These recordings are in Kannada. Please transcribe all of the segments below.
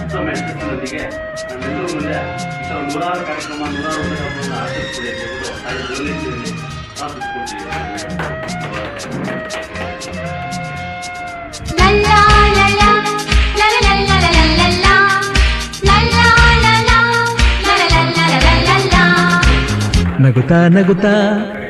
ಉತ್ತಮಕ್ಕೆ ನಮ್ಮೆಲ್ಲರೂ ಮುಂದೆ ಕೆಲವು ನೂರಾರು ಕಾರ್ಯಕ್ರಮ ನೂರಾರು ಕಾರ್ಯಕ್ರಮವನ್ನು ಆಚರಿಸಬಹುದೇ ಎಂಬುದು ತಾಯಿ ದುರ್ಲಕ್ಷದಲ್ಲಿ ಪ್ರಾರ್ಥಿಸಿಕೊಂಡಿದ್ದೇವೆ ನಗುತ್ತಾ ನಗುತ್ತಾ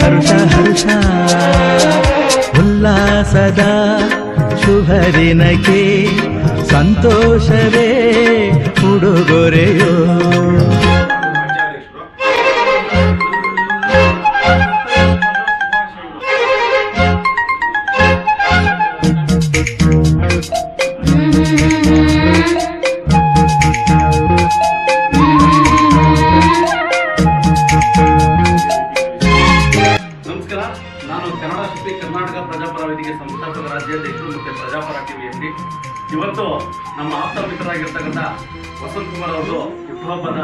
ಹರುಷ ಹರುಷ ಉಲ್ಲಾಸದ ಶುಭ ದಿನಕ್ಕೆ ಸಂತೋಷವೇ ಉಡುಗೊರೆಯೋ ನಮಸ್ಕಾರ. ನಾನು ಕನ್ನಡ ಶಕ್ತಿ ಕರ್ನಾಟಕ ಪ್ರಜಾಪರ ವೇದಿಕೆ ಸಂಸ್ಥಾಪಕ ರಾಜ್ಯಾಧ್ಯಕ್ಷರು ಮತ್ತು ಪ್ರಜಾಪರ ಟಿವಿ ಎಂ ಇವತ್ತು ನಮ್ಮ ಆಪ್ತ ಮಿತ್ರರಾಗಿರ್ತಕ್ಕಂಥ ವಸಂತ್ ಕುಮಾರ್ ಅವರು ಹುಟ್ಟುಹಬ್ಬದ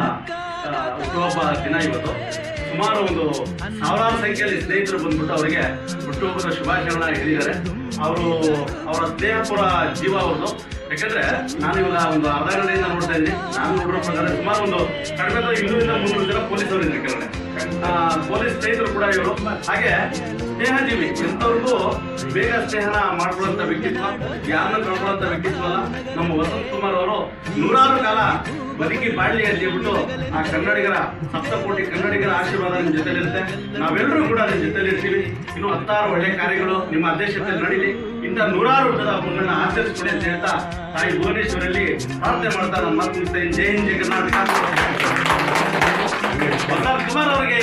ಹುಟ್ಟುಹಬ್ಬ ದಿನ ಇವತ್ತು. ಸುಮಾರು ಒಂದು ಸಾವಿರಾರು ಸಂಖ್ಯೆಯಲ್ಲಿ ಸ್ನೇಹಿತರು ಬಂದ್ಬಿಟ್ಟು ಅವರಿಗೆ ಹುಟ್ಟುಹಬ್ಬದ ಶುಭಾಶಯಗಳನ್ನ ಹೇಳಿದ್ದಾರೆ. ಅವರು ಅವರ ಸ್ನೇಹಪುರ ಜೀವ ಅವ್ರದ್ದು. ಯಾಕಂದ್ರೆ ನಾನು ಇವಾಗ ಒಂದು ಅರ್ಧ ಗಂಟೆಯಿಂದ ನೋಡ್ತಾ ಇದ್ದೀನಿ. ನಾನು ನೋಡಿರೋ ಪ್ರಕಾರ ಸುಮಾರು ಒಂದು ಕಡಿಮೆ ಇನ್ನೂರಿಂದ ಮುನ್ನೂರು ಜನ ಪೊಲೀಸ್ ಅವರು ಇದ್ದಾರೆ ಪೊಲೀಸ್ ಸ್ನೇಹಿತರು ಕೂಡ ಇವರು. ಹಾಗೆ ಸ್ನೇಹಜೀವಿ ಎಂತವ್ರಿಗೂ ಬೇಗ ಸ್ನೇಹನ ಮಾಡ್ಕೊಳ್ಳುವಂತ ವ್ಯಕ್ತಿತ್ವ, ಯಾರನ್ನ ಕಳ್ಕೊಳ್ಳುವಂತ ವ್ಯಕ್ತಿತ್ವ ಅಲ್ಲ ನಮ್ಮ ವಸಂತ್ ಕುಮಾರ್ ಅವರು ನೂರಾರು ಕಾಲ ಬದುಕಿ ಬಾಳಿ ಅಂತ ಹೇಳ್ಬಿಟ್ಟು ಆ ಕನ್ನಡಿಗರ ಸಪ್ತಕೋಟಿ ಕನ್ನಡಿಗರ ಆಶೀರ್ವಾದ ನಿಮ್ಮ ಜೊತೆಲಿರುತ್ತೆ. ನಾವೆಲ್ಲರೂ ಕೂಡ ನಿಮ್ಮ ಜೊತೆಲಿ ಇರ್ತೀವಿ ಇನ್ನು ಹತ್ತಾರು ಒಳ್ಳೆ ಕಾರ್ಯಗಳು ನಿಮ್ಮ ಅಧ್ಯಕ್ಷತೆಯಲ್ಲಿ ನಡೀಲಿ. ಇಂಥ ನೂರಾರು ಹುಟ್ಟದ ಹಬ್ಬಗಳನ್ನ ಆಚರಿಸ್ಕೊಡಿ ಅಂತ ಹೇಳ್ತಾ ತಾಯಿ ಭುವನೇಶ್ವರಲ್ಲಿ ಪ್ರಾರ್ಥನೆ ಮಾಡ್ತಾ ನಮ್ಮ ಮಾತು. ಜೈ ಹಿಂದ್ ಜೈ ಕರ್ನಾಟಕ. ಕುಮಾರ್ ಅವರಿಗೆ.